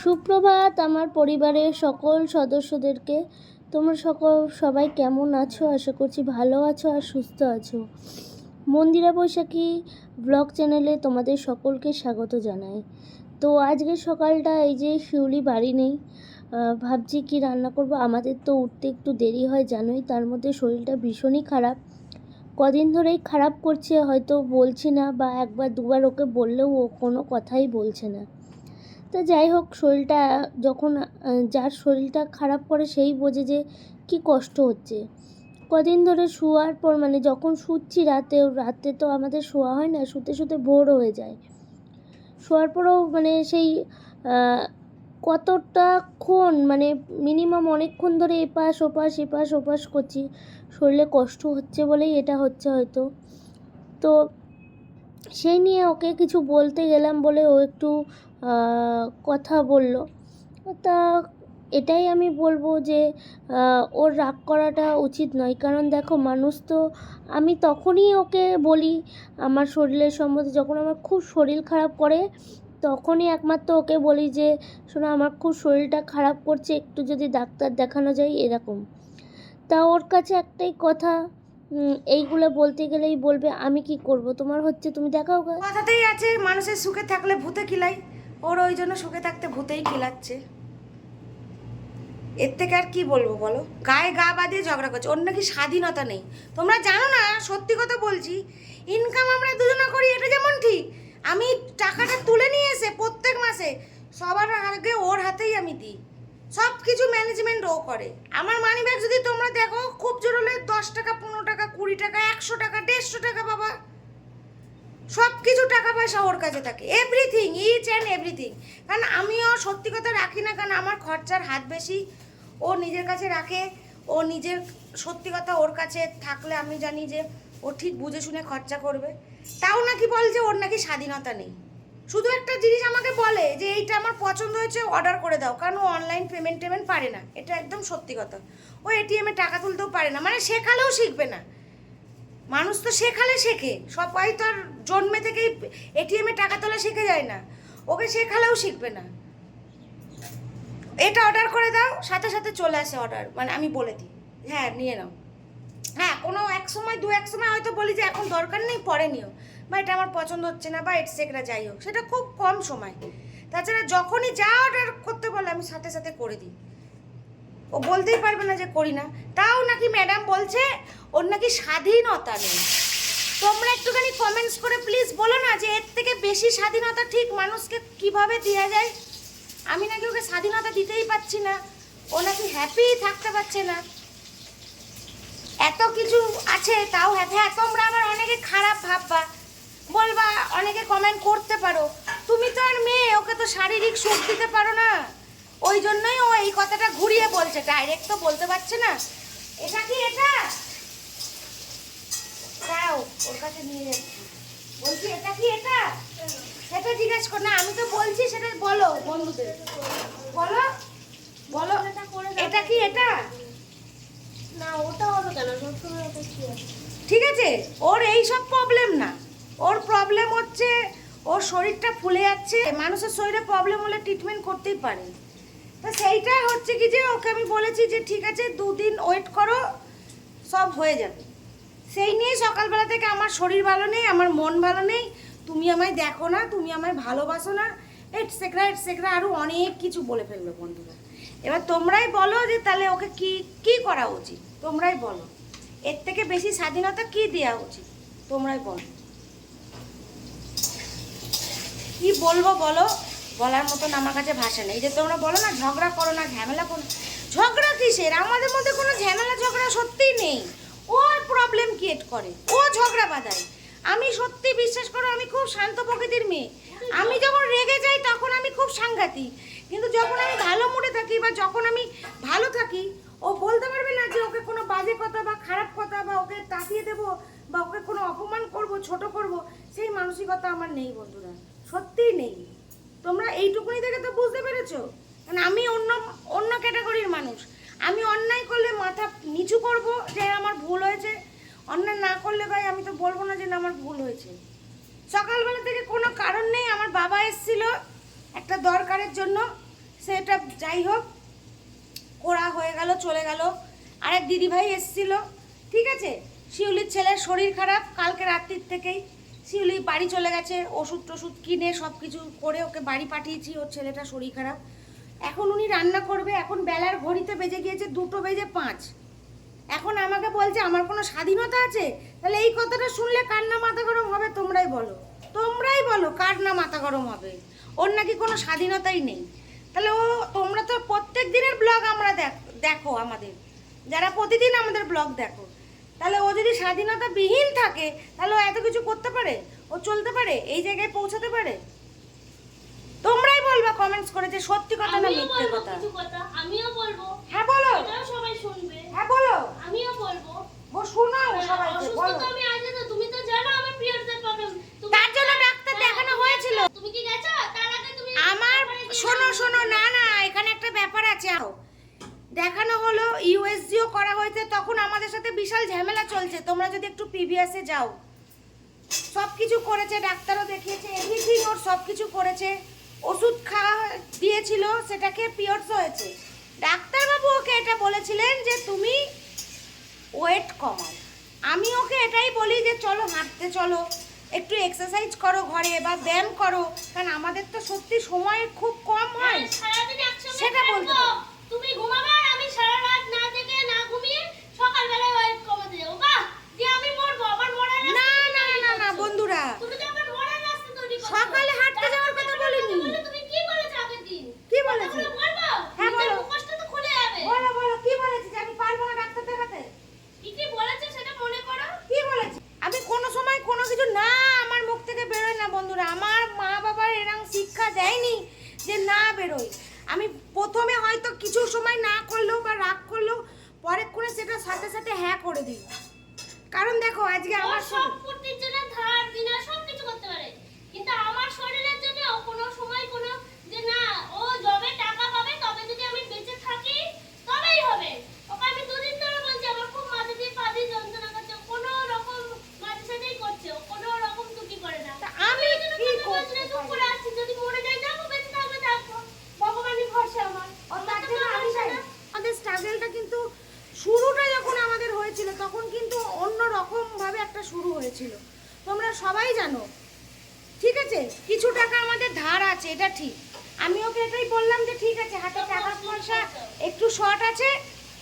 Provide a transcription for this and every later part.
সুপ্রভাত, আমার পরিবারের সকল সদস্যদেরকে। তোমরা সকল, সবাই কেমন আছো? আশা করছি ভালো আছো আর সুস্থ আছো। মন্দিরা বৈশাখী ব্লগ চ্যানেলে তোমাদের সকলকে স্বাগত জানাই। তো আজকে সকালটা এই যে শিউলি বাড়ি নেই ভাবছি কি রান্না করব? আমাদের তো উঠতে একটু দেরি হয়, জানোই, তার মধ্যে শরীরটা ভীষণই খারাপ। কদিন ধরেই খারাপ করছে, হয়তো বলছি না বা একবার দুবার ওকে বললেও ও কোনো কথাই বলছে না। তা যাই হোক শরীরটা যখন যার শরীরটা খারাপ করে সেই বোঝে যে কি কষ্ট হচ্ছে। কদিন ধরে শোয়ার পর মানে যখন শুচ্ছি রাতেও রাতে তো আমাদের শোয়া হয় না শুতে শুতে ভোর হয়ে যায়। শোয়ার পরও মানে সেই আহ, কতটাক্ষণ মানে মিনিমাম অনেকক্ষণ ধরে এপাশ ওপাশ এপাশ ওপাশ করছি। শরীরে কষ্ট হচ্ছে বলেই এটা হচ্ছে হয়তো। তো সেই নিয়ে ওকে কিছু বলতে গেলাম বলে ও একটু কথা বলল। তা এটাই আমি বলব যে ওর রাগ করাটা উচিত নয়। কারণ দেখো মানুষ তো, আমি তখনই ওকে বলি আমার শরীরের সম্বন্ধে, যখন আমার খুব শরীর খারাপ করে, তখনই একমাত্র ওকে বলি যে, শোনো, আমার খুব শরীরটা খারাপ করছে, একটু যদি ডাক্তার দেখানো যায় এরকম। তা ওর কাছে একটাই কথা এইগুলো বলতে গেলেই বলবে, আমি কি করব? তোমার হচ্ছে, তুমি দেখাও কথাতেই আছে, মানুষের সুখে থাকলে ভূতে কিলাই ওর ওই জন্য সুখে থাকতে ভূতেই কিলাচ্ছে এর থেকে আর কি বলব বলো? গায়ে গা বাঁধিয়ে ঝগড়া করছে, ওর নাকি স্বাধীনতা নেই। তোমরা জানো না, সত্যি কথা বলছি ইনকাম আমরা দুজনে করি, এটা যেমন ঠিক। আমি টাকাটা তুলে নিয়ে এসে প্রত্যেক মাসে সবার আগে ওর হাতেই আমি দিই। সব কিছু ম্যানেজমেন্ট ও করে। আমার মানি ব্যাগ যদি তোমরা দেখো, খুব জোর হলে দশ টাকা, পনেরো টাকা, কুড়ি টাকা, একশো টাকা, দেড়শো টাকা বাবা। সব কিছু টাকা পয়সা ওর কাছে থাকে। এভরিথিং ইচ অ্যান্ড এভরিথিং কারণ আমিও সত্যি কথা রাখি না, কারণ আমার খরচার হাত বেশি। ও নিজের কাছে রাখে, ও নিজের সত্যি কথা ওর কাছে থাকলে আমি জানি যে ও ঠিক বুঝে শুনে খরচা করবে। তাও নাকি বল যে ওর নাকি স্বাধীনতা নেই। শুধু একটা জিনিস আমাকে বলে যে এইটা আমার পছন্দ হয়েছে অর্ডার করে দাও। কারণ ও অনলাইন পেমেন্ট টেমেন্ট পারে না। এটা একদম সত্যি কথা। ও এটিএমে টাকা তুলতেও পারে না। মানে শেখালেও শিখবে না। মানুষ তো শেখালে শেখে। সবাই তো আর জন্মে থেকেই এটিএমে টাকা তোলা শিখে যায় না। ওকে শেখালেও শিখবে না। এটা অর্ডার করে দাও, সাথে সাথে চলে আসে অর্ডার মানে আমি বলে দিই। হ্যাঁ নিয়ে নাও। হ্যাঁ কোনো এক সময়, দু এক সময় হয়তো বলি যে এখন দরকার নেই, পরে নিও। বা এটা আমার পছন্দ হচ্ছে না বা এটসেকরা যাই হোক, সেটা খুব কম সময়। তাছাড়া যখনই যা অর্ডার করতে বলে, আমি সাথে সাথে করে দিই। ও বলতেই পারবে না যে করি না। তাও নাকি ম্যাডাম বলছে, ওর নাকি স্বাধীনতা নেই। তোমরা একটুখানি কমেন্টস করে প্লিজ বলো না যে এর থেকে বেশি স্বাধীনতা ঠিক মানুষকে কীভাবে দেওয়া যায়? আমি নাকি ওকে স্বাধীনতা দিতেই পারছি না। ও নাকি হ্যাপি থাকতে পারছে না। এত কিছু আছে, তাও হ্যাঁ হ্যাঁ তোমরা আবার অনেকে খারাপ ভাববা। বলবা অনেকে কমেন্ট করতে পারো। তুমি তো আর মেয়ে ওকে তো শারীরিক সুখ দিতে পারো না। ওই জন্যই ও এই কথাটা ঘুরিয়ে বলছে ডাইরেক্ট তো বলতে পারছে না। এটা কি এটা? দাও ওর কাছে নিয়ে যাচ্ছি বলছি এটা কি এটা? সেটা জিজ্ঞেস কর না আমি তো বলছি সেটা বলো বন্ধুদের। বলো বলো এটা কি এটা? না ওটা হবে কেন? ঠিক আছে ওর এই সব প্রবলেম না। ওর প্রবলেম হচ্ছে, ওর শরীরটা ফুলে যাচ্ছে। মানুষের শরীরে প্রবলেম হলে ট্রিটমেন্ট করতেই পারে। তা সেইটাই হচ্ছে কি যে, ওকে আমি বলেছি যে, ঠিক আছে, দুদিন ওয়েট করো, সব হয়ে যাবে। সেই নিয়ে সকালবেলা থেকে আমার শরীর ভালো নেই, আমার মন ভালো নেই। তুমি আমায় দেখো না, তুমি আমায় ভালোবাসো না। এটসেকরা এটসেকরা আরও অনেক কিছু বলে ফেলবে বন্ধুরা। এবার তোমরাই বলো যে, তাহলে ওকে কি কি করা উচিত? তোমরাই বলো। এর থেকে বেশি স্বাধীনতা কি দেওয়া উচিত? তোমরাই বলো। কি বলব বলো? বলার মতন আমার কাছে ভাষা নেই। যে তোমরা বলো না, ঝগড়া করো না, ঝামেলা করো। ঝগড়া কিসের? আমাদের মধ্যে কোনো ঝামেলা, ঝগড়া সত্যিই নেই। ওর প্রবলেম ক্রিয়েট করে। ও ঝগড়া বাঁধায়। আমি সত্যি বিশ্বাস করো, আমি খুব শান্ত প্রকৃতির মেয়ে। আমি যখন রেগে যাই, তখন আমি খুব সাংঘাতিক। কিন্তু যখন আমি ভালো মুডে থাকি বা যখন আমি ভালো থাকি, ও বলতে পারবে না যে ওকে কোনো বাজে কথা বা খারাপ কথা বা ওকে তাকিয়ে দেবো বা ওকে কোনো অপমান করব, ছোট করব, সেই মানসিকতা আমার নেই বন্ধুরা। সত্যিই নেই। তোমরা এইটুকুনি থেকে তো বুঝতে পেরেছ? কারণ আমি অন্য অন্য ক্যাটাগরির মানুষ। আমি অন্যায় করলে মাথা নিচু করব যে আমার ভুল হয়েছে। অন্যায় না করলে ভাই আমি তো বলব না যে না আমার ভুল হয়েছে। সকালবেলা থেকে কোনো কারণ নেই। আমার বাবা এসেছিল একটা দরকারের জন্য। সেটা যাই হোক করা হয়ে গেল, চলে গেল। আরেক দিদিভাই এসেছিল। ঠিক আছে? শিউলির ছেলের শরীর খারাপ। কালকে রাত্রির থেকেই শিউলি বাড়ি চলে গেছে, ওষুধ টষুধ কিনে সব কিছু করে ওকে বাড়ি পাঠিয়েছি, ওর ছেলেটা শরীর খারাপ। এখন উনি রান্না করবে, এখন বেলার ঘড়িতে বেজে গিয়েছে দুটো বেজে পাঁচ। এখন আমাকে বলছে, আমার কোনো স্বাধীনতা আছে? তাহলে এই কথাটা শুনলে কার না মাথা গরম হবে? তোমরাই বলো। তোমরাই বলো কার না মাথা গরম হবে। ওর নাকি কোনো স্বাধীনতাই নেই। তাহলে ও, তোমরা তো প্রত্যেক দিনের ব্লগ আমরা দেখ- দেখো আমাদের। যারা প্রতিদিন আমাদের ব্লগ দেখো। তাহলে ও যদি স্বাধীনতা বিহীন থাকে তাহলে ও এত কিছু করতে পারে? ও চলতে পারে? এই জায়গায় পৌঁছাতে পারে? তোমরাই বলবা কমেন্টস করে যে সত্যি কথা না মিথ্যে কথা। আমিও বলব। হ্যাঁ বলো। সবাই শুনবে। হ্যাঁ বলো। আমিও বলব। ও শোনাও সবাইকে অসুস্থ বলো। তো আমি আছি তো তুমি তো জানো আমার পিরিয়ডসের প্রবলেম তার জন্য ডাক্তার দেখানো হয়েছিল। তুমি কি গেছো? তার আগে তুমি আমার শোনো শোনো না না এখানে একটা ব্যাপার আছে। আও। দেখানো হলো ইউএসজিও করা হয়েছে তখন আমাদের সাথে বিশাল ঝামেলা চলছে। তোমরা যদি একটু পিভিএসে যাও। সব কিছু করেছে ডাক্তারও দেখিয়েছে এভরিথিং ওর সব কিছু করেছে। ওষুধ খাওয়া দিয়েছিল সেটাকে পিওরস হয়েছে। ডাক্তারবাবু ওকে এটা বলেছিলেন যে তুমি ওয়েট কমাও। আমি ওকে এটাই বলি যে চলো হাঁটতে চলো। একটু এক্সারসাইজ করো ঘরে বা ব্যায়াম করো। কারণ আমাদের তো সত্যি সময় খুব কম হয়। সেটা বলতে তুমি ঘুমাবে? সকালবেলায় ওয়েট কমাতে যাব বাহ যে আমি মরবো আমার মরার রাস্তা না তুমি না তৈরি না না করছ। বন্ধুরা তুমি তো আমার মরার রাস্তা তৈরি করছ। সকালে হাঁটতে যাওয়ার কথা তারপরে বলিনি। বলে তুমি কি বলেছ আগের দিন কি বলেছি? কথাগুলো বলব হ্যাঁ, নিজের বলো। মুখোশটা তো খুলে যাবে বলো বলো কি বলেছি যে আমি পারব না ডাক্তার দেখাতে কি কি বলেছ সেটা মনে করো কি বলেছি আমি কোনো সময় কোনো কিছু না আমার মুখ থেকে বেরোয় না বন্ধুরা আমার মা বাবার এরকম শিক্ষা দেয়নি যে না বেরোয় আমি প্রথমে হয়তো কিছু সময় না করলেও বা রাগ করলেও পরে করে সেটা সাথে সাথে হ্যাঁ করে দিই কারণ দেখো আজকে ও আমার সব সাথে ফুর্তির জন্য ধার দিনা সব কিছু করতে পারে কিন্তু আমার শরীরের জন্য ও কোনো সময় কোনো যে না ও যবে টাকা পাবে তবে যদি আমি বেঁচে থাকি তবেই হবে ওকে আমি দুদিন ধরে বলছি আমার খুব মাথা দিয়ে পা দিয়ে যন্ত্রণা করছে কোনো রকম মাঝে সাথেই করছে ও কোনো রকম ত্রুটি করে না তা আমি ওই জন্য কি তোকে করতে বলছি না, চুপ পারি? করে আছি যদি মরে যাই যাব বেঁচে থাকবে থাকব ভগবানই ভরসা আমার ও আমার তার তো জন্য কোনো আমি ভরসা চাই। না। আমাদের স্ট্রাগলটা কিন্তু শুরুটা যখন আমাদের হয়েছিল তখন কিন্তু অন্য রকম ভাবে একটা শুরু হয়েছিল তোমরা সবাই জানো। ঠিক আছে? কিছু টাকা আমাদের ধার আছে, এটা ঠিক। আমি ওকে এটাই বললাম যে, ঠিক আছে, হাতে টাকা পয়সা একটু শর্ট আছে,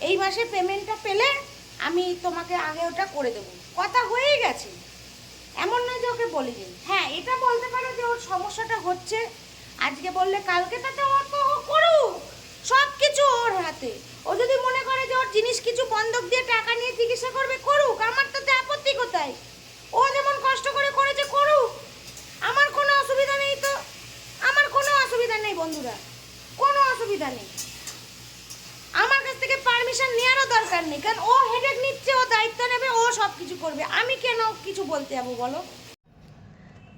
এই মাসে পেমেন্টটা পেলে আমি তোমাকে আগে ওটা করে দেবো। কথা হয়েই গেছে। এমন নয় যে ওকে বলিনি। হ্যাঁ এটা বলতে পারো যে ওর সমস্যাটা হচ্ছে। আজকে বললে কালকে তাতে ও তো ও করুক। সব কিছু ওর হাতে। ও যদি মনে করে যে ওর জিনিস কিছু বন্ধক দিয়ে টাকা নিয়ে চিকিৎসা করবে, করুক। আমার তাতে আপত্তি কোথায় ও যেমন কষ্ট করে করেছে করুক আমার কোনো অসুবিধা নেই তো আমার কোনো অসুবিধা নেই বন্ধুরা কোনো অসুবিধা নেই আমার কাছ থেকে পারমিশন নেওয়ারও দরকার নেই কারণ ও হেডেক নিচ্ছে ও দায়িত্ব নেবে ও সব কিছু করবে? আমি কেন কিছু বলতে যাব বলো?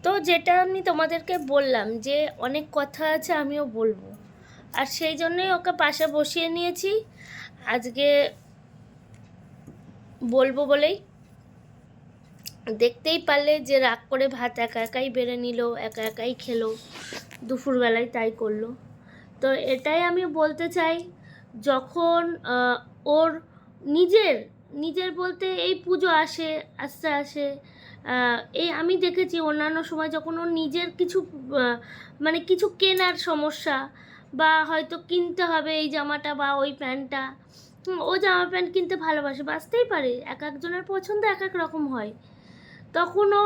তো যেটা আমি তোমাদেরকে বললাম যে অনেক কথা আছে আমিও বলব। আর সেই জন্যই ওকে পাশে বসিয়ে নিয়েছি। আজকে বলব বলেই। দেখতেই পারলে যে রাগ করে ভাত একা একাই বেড়ে নিল, একা একাই খেলো, দুপুরবেলায় তাই করল। তো এটাই আমি বলতে চাই, যখন ওর নিজের নিজের বলতে এই পুজো আসে, আস্তে আসে। এই আমি দেখেছি অন্যান্য সময় যখন ওর নিজের কিছু মানে কিছু কেনার সমস্যা বা হয়তো কিনতে হবে এই জামাটা বা ওই প্যান্টটা ও জামা প্যান্ট কিনতে ভালোবাসে বাঁচতেই পারে, এক একজনের পছন্দ এক এক রকম হয়। তখনও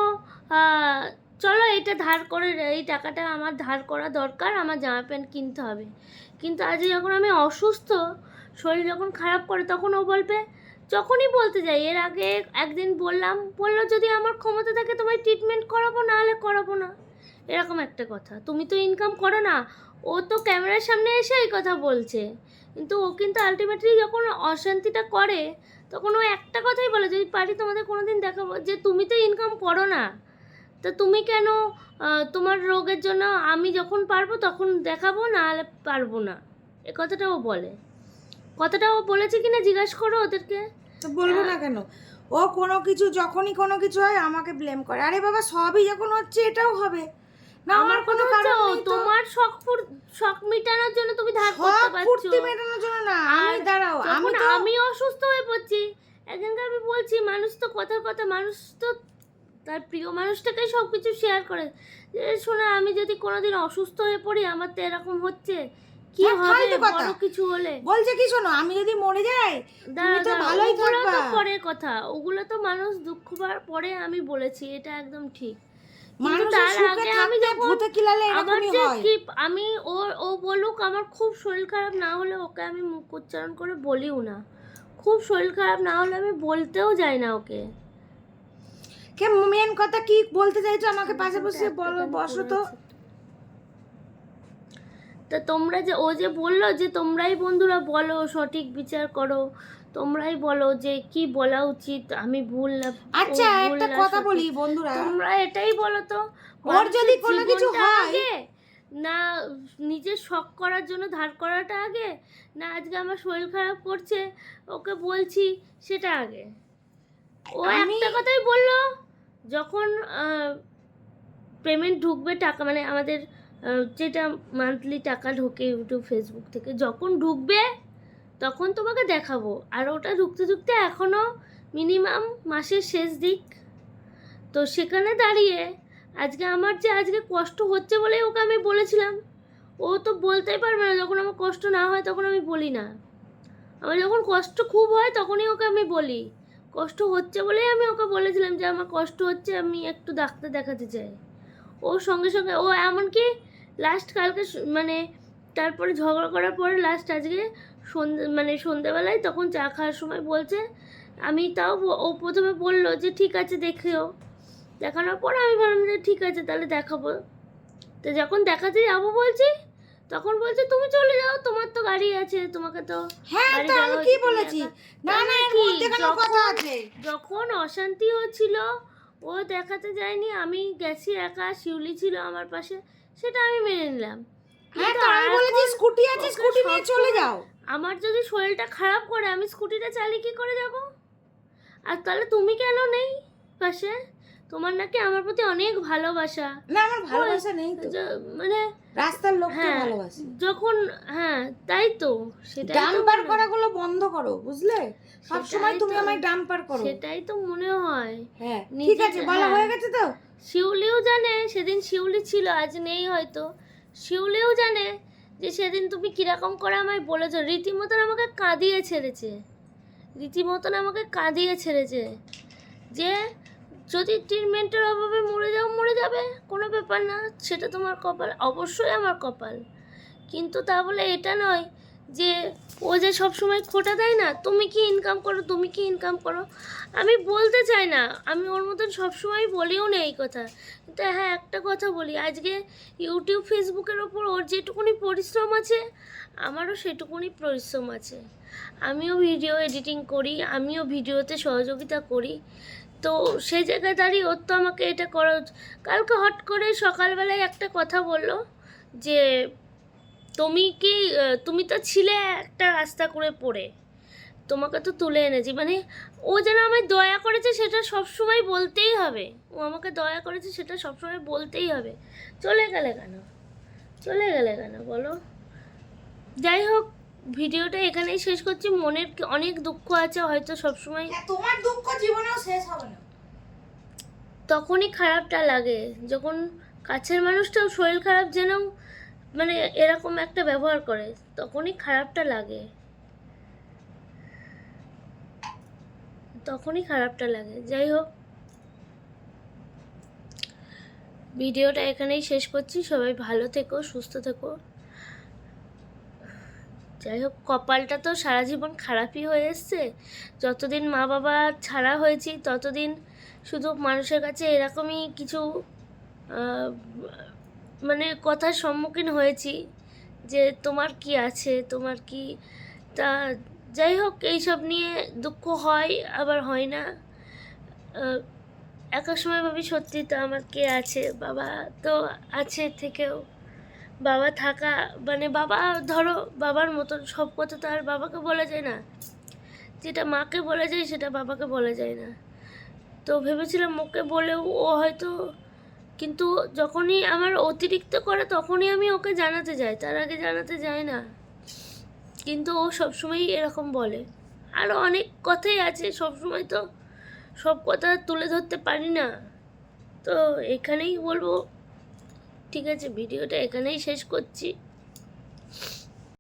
চলো এটা ধার করে, এই টাকাটা আমার ধার করা দরকার, আমার জামা প্যান্ট কিনতে হবে। কিন্তু আজ যখন আমি অসুস্থ, শরীর যখন খারাপ করে, তখন ও বলবে যখনই বলতে যাই, এর আগে একদিন বললাম, বলল যদি আমার ক্ষমতা থাকে তোমায় ট্রিটমেন্ট করাবো না হলে করাবো না। এরকম একটা কথা। তুমি তো ইনকাম করো না, ও তো ক্যামেরার সামনে এসে এই কথা বলছে। কিন্তু ও কিন্তু আলটিমেটলি যখন অশান্তিটা করে, তখন ও একটা কথাই বলে, যদি পারি তোমাদের কোনো দিন দেখাবো যে তুমি তো ইনকাম করো না, তো তুমি কেন তোমার রোগের জন্য আমি যখন পারব তখন দেখাবো না হলে পারব না। এ কথাটা ও বলে। কথাটা ও বলেছে কিনা জিজ্ঞাসা করো ওদেরকে। তো বলব না কেন? ও কোনো কিছু যখনই কোনো কিছু হয় আমাকে ব্লেম করে। আরে বাবা সবই যখন হচ্ছে এটাও হবে। না আমার কোনো কারণ নেই তোমার শখ শখ মেটানোর জন্য তুমি ধার করতে পারছ। ফুর্তি মেটানোর জন্য না আমি দাঁড়াও আমি তো আমি অসুস্থ হয়ে পড়ছি একজনকে আমি বলছি মানুষ তো কথার কথা মানুষ তো তার প্রিয় মানুষটাকেই সব কিছু শেয়ার করে। যে শোনা আমি যদি কোনোদিন অসুস্থ হয়ে পড়ি আমার তো এরকম হচ্ছে। কি হবে? বড় কিছু হলে। বলছে কি শোনো আমি যদি মরে যাই দাঁড়া তো ভালোই তো থাকবা। পরের কথা ওগুলো তো মানুষ দুঃখ পাওয়ার পরে আমি বলেছি এটা একদম ঠিক। আমি কি আমি ও ও বলুক আমার খুব শরীর খারাপ না হলে ওকে আমি মুখ উচ্চারণ করে বলিও না। খুব শরীর খারাপ না হলে আমি বলতেও যাই না ওকে। কে মেন কথা কি বলতে চাইছো? আমাকে পাশে বসে বলো বসো তো। তা তোমরা যে ও যে বলল যে তোমরাই বন্ধুরা বলো সঠিক বিচার করো তোমরাই বলো যে কি বলা উচিত আমি ভুল না আচ্ছা একটা কথা বলি বন্ধুরা। তোমরা এটাই বলো তো ওর যদি কোনো কিছু হয়- না নিজের শখ করার জন্য ধার করাটা আগে না আজকে আমার শরীর খারাপ করছে ওকে বলছি সেটা আগে। ও একটা কথাই বলল যখন পেমেন্ট ঢুকবে টাকা মানে আমাদের যেটা মান্থলি টাকা ঢোকে ইউটিউব ফেসবুক থেকে, যখন ঢুকবে, তখন তোমাকে দেখাবো। আর ওটা ঢুকতে ঢুকতে এখনও মিনিমাম মাসের শেষ দিক। তো সেখানে দাঁড়িয়ে আজকে আমার যে আজকে কষ্ট হচ্ছে বলেই ওকে আমি বলেছিলাম। ও তো বলতেই পারবে না, যখন আমার কষ্ট না হয় তখন আমি বলি না। আমার যখন কষ্ট খুব হয় তখনই ওকে আমি বলি। কষ্ট হচ্ছে বলেই আমি ওকে বলেছিলাম যে আমার কষ্ট হচ্ছে, আমি একটু ডাক্তার দেখাতে চাই। ও সঙ্গে সঙ্গে ও এমনকি লাস্ট কালকে মানে তারপরে ঝগড়া করার পরে লাস্ট আজকে সন্ধে মানে সন্ধেবেলায় তখন চা খাওয়ার সময় বলছে আমি তাও ও প্রথমে বলল যে ঠিক আছে দেখেও। দেখানোর পর আমি ভাবলাম যে ঠিক আছে তাহলে দেখাবো। তো যখন দেখাতে যাব বলছি তখন বলছে তুমি চলে যাও তোমার তো গাড়ি আছে তোমাকে তো হ্যাঁ তো আমি কি বলেছি? না না এর মধ্যে যখন- কথা আছে? যখন অশান্তি হচ্ছিল ও দেখাতে যায়নি আমি গেছি একা শিউলি ছিল আমার পাশে সেটা আমি মেনে নিলাম। হ্যাঁ কিন্তু তো আমি বলেছি স্কুটি আছে ওকে স্কুটি নিয়ে চলে যাও। আমার যদি শরীরটা খারাপ করে আমি স্কুটিটা চালিয়ে কি করে যাব? আর তাহলে তুমি কেন নেই পাশে? তোমার নাকি আমার প্রতি অনেক ভালোবাসা। না আমার ভালোবাসা নেই তো। মানে রাস্তার লোককে হ্যাঁ ভালোবাসি। যখন হ্যাঁ তাই তো সেটা ডাম্পার করাগুলো বন্ধ করো বুঝলে? সব সময় তুমি। আমায় ডাম্পার করো। সেটাই তো মনে হয়। হ্যাঁ ঠিক আছে বলা হ্যাঁ। হয়ে গেছে তো? শিউলিও জানে সেদিন শিউলি ছিল আজ নেই হয়তো। শিউলিও জানে যে সেদিন তুমি কীরকম করে আমায় বলেছ। রীতিমতন আমাকে কাঁদিয়ে ছেড়েছে। রীতিমতন আমাকে কাঁদিয়ে ছেড়েছে যে যদি ট্রিটমেন্টের অভাবে মরে যাও, মরে যাবে। কোনো ব্যাপার না, সেটা তোমার কপাল। অবশ্যই আমার কপাল। কিন্তু তা বলে এটা নয় যে ও যে সব সময় খোটা দেয় না, তুমি কি ইনকাম করো, তুমি কি ইনকাম করো? আমি বলতে চাই না, আমি ওর মতন সবসময় বলিও না এই কথা। কিন্তু হ্যাঁ একটা কথা বলি, আজকে ইউটিউব ফেসবুকের ওপর ওর যেটুকুনি পরিশ্রম আছে, আমারও সেটুকুনি পরিশ্রম আছে। আমিও ভিডিও এডিটিং করি, আমিও ভিডিওতে সহযোগিতা করি। তো সেই জায়গায় দাঁড়িয়ে ওর তো আমাকে এটা করা কালকে হট করে সকালবেলায় একটা কথা বলল যে তুমি কি তুমি তো ছিলে একটা রাস্তা করে পড়ে। তোমাকে তো তুলে এনেছি। মানে ও যেন আমায় দয়া করেছে সেটা সবসময় বলতেই হবে। ও আমাকে দয়া করেছে সেটা সবসময় বলতেই হবে। চলে গেলে কেন? চলে গেলে কেন বলো? যাই হোক ভিডিওটা এখানেই শেষ করছি। মনের অনেক দুঃখ আছে হয়তো সবসময় হ্যাঁ, তোমার দুঃখ জীবনেও শেষ হবে না। তখনই খারাপটা লাগে। যখন কাছের মানুষটাও শরীর খারাপ জেনেও মানে এরকম একটা ব্যবহার করে, তখনই খারাপটা লাগে। তখনই খারাপটা লাগে। যাই হোক। ভিডিওটা এখানেই শেষ করছি। সবাই ভালো থেকো, সুস্থ থেকো। যাই হোক, কপালটা তো সারা জীবন খারাপই হয়ে এসছে। যতদিন মা বাবা ছাড়া হয়েছি, ততদিন শুধু মানুষের কাছে এরকমই কিছু মানে কথার সম্মুখীন হয়েছি যে তোমার কি আছে? তোমার কি তা যাই হোক, এইসব নিয়ে দুঃখ হয়, আবার হয় না। এক সময় ভাবি, সত্যি তো আমার কে আছে? বাবা তো আছে থেকেও। বাবা থাকা মানে বাবা ধরো, বাবার মতন সব কথা তো আর বাবাকে বলা যায় না। যেটা মাকে বলা যায়, সেটা বাবাকে বলা যায় না। তো ভেবেছিলাম, ওকে বলেও ও হয়তো কিন্তু যখনই আমার অতিরিক্ত করে তখনই আমি ওকে জানাতে যাই, তার আগে জানাতে যাই না। কিন্তু ও সবসময়ই এরকম বলে। আরও অনেক কথাই আছে, সবসময় তো সব কথা তুলে ধরতে পারি না। তো এখানেই বলব, ঠিক আছে, ভিডিওটা এখানেই শেষ করছি।